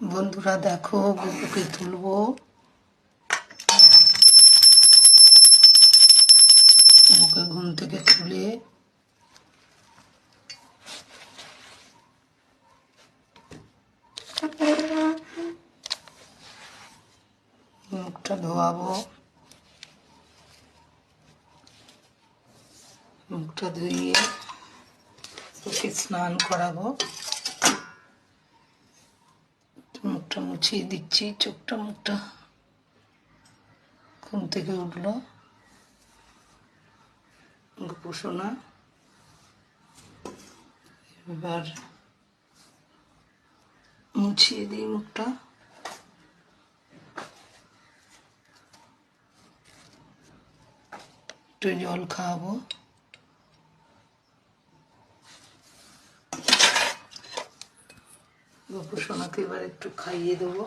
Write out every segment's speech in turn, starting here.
বন্ধুরা দেখো গপুকে তুলবো। বুকে ঘুম থেকে তুলে। মুখটা ধোয়াবো। মুখটা ধুইয়ে ওকে স্নান করাবো মুখটা মুছিয়ে দিচ্ছি চোখটা, মুখটা। ঘুম থেকে উঠল। গোপোষণা এবার মুছিয়ে দিই মুখটা। একটু জল খাওয়াবো। গোপোষণাকে এবার একটু খাইয়ে দেবো।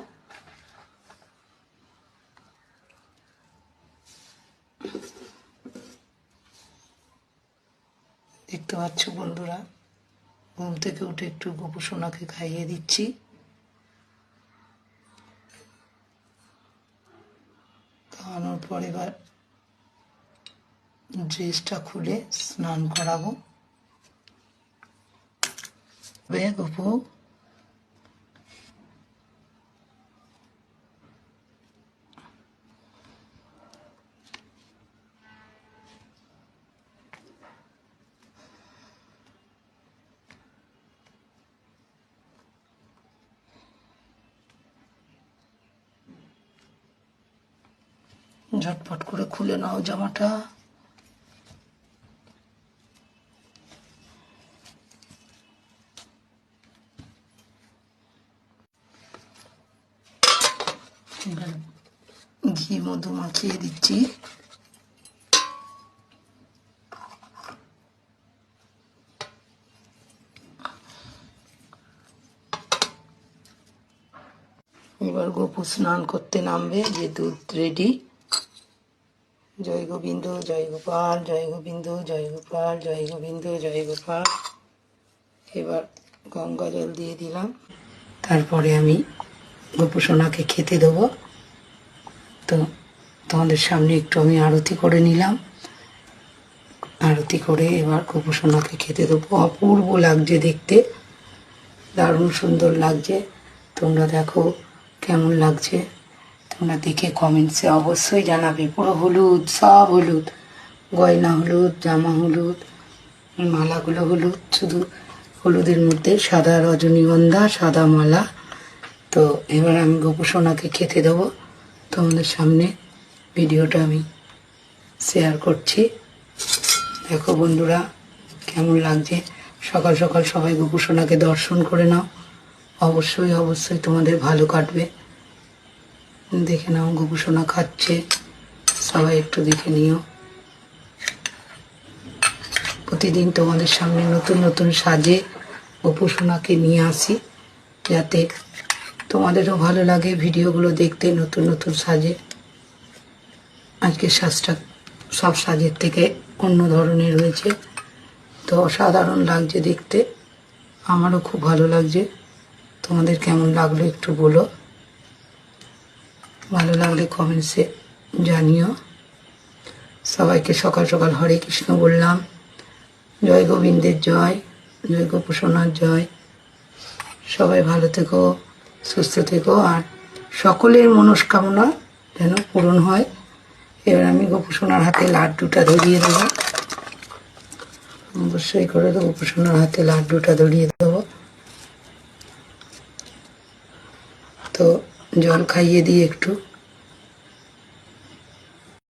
দেখতে পাচ্ছ বন্ধুরা, ঘুম থেকে উঠে একটু গোপোষণাকে খাইয়ে দিচ্ছি। খাওয়ানোর পর এবার ড্রেসটা খুলে স্নান করাবো। গপু ঝটপট করে খুলে নাও জামাটা। ঘি, মধু মাখিয়ে দিচ্ছি। এবার গোপু স্নান করতে নামবে যে দুধ রেডি জয় গোবিন্দ, জয় গোপাল, জয় গোবিন্দ, জয় গোপাল, জয় গোবিন্দ, জয় গোপাল। এবার গঙ্গা জল দিয়ে দিলাম। তারপরে আমি গোপুসোনাকে খেতে দেবো। তো তোমাদের সামনে একটু আমি আরতি করে নিলাম। আরতি করে এবার গোপুসোনাকে খেতে দেবো। অপূর্ব লাগছে দেখতে। দারুণ সুন্দর লাগছে। তোমরা দেখো কেমন লাগছে। তোমরা দেখে কমেন্টসে অবশ্যই জানাবে। পুরো হলুদ, সব হলুদ। গয়না হলুদ, জামা হলুদ, মালাগুলো হলুদ, শুধু হলুদের মধ্যে সাদা রজনীগন্ধা, সাদা মালা। তো এবার আমি গোপুসোনাকে খেতে দেবো। তোমাদের সামনে ভিডিওটা আমি শেয়ার করছি। দেখো বন্ধুরা, কেমন লাগছে? সকাল সকাল সবাই গোপুসোনাকে দর্শন করে নাও। অবশ্যই অবশ্যই তোমাদের ভালো কাটবে। দেখে নাও গোপুসোনা খাচ্ছে। সবাই একটু দেখে নিও। প্রতিদিন তোমাদের সামনে নতুন নতুন সাজে গোপুসোনাকে নিয়ে আসি, যাতে তোমাদেরও ভালো লাগে ভিডিওগুলো দেখতে, নতুন নতুন সাজে। আজকে সাজটা সব সাজের থেকে অন্য ধরনের হয়েছে। তো অসাধারণ লাগছে দেখতে। আমারও খুব ভালো লাগছে। তোমাদের কেমন লাগল একটু বলো। ভালো লাগলে কমেন্টসে জানিও। সবাইকে সকাল সকাল হরে কৃষ্ণ বললাম। জয় গোবিন্দের জয় জয় গোপসোনার জয়। সবাই ভালো থেকো, সুস্থ থেকো, আর সকলের মনস্কামনা যেন পূরণ হয়। এবার আমি গোপসোনার হাতে লাড্ডুটা ধরিয়ে দেবো। অবশ্যই করে দেবো গোপসোনার হাতে লাড্ডুটা ধরিয়ে দেবো। তো জল খাইয়ে দিই একটু।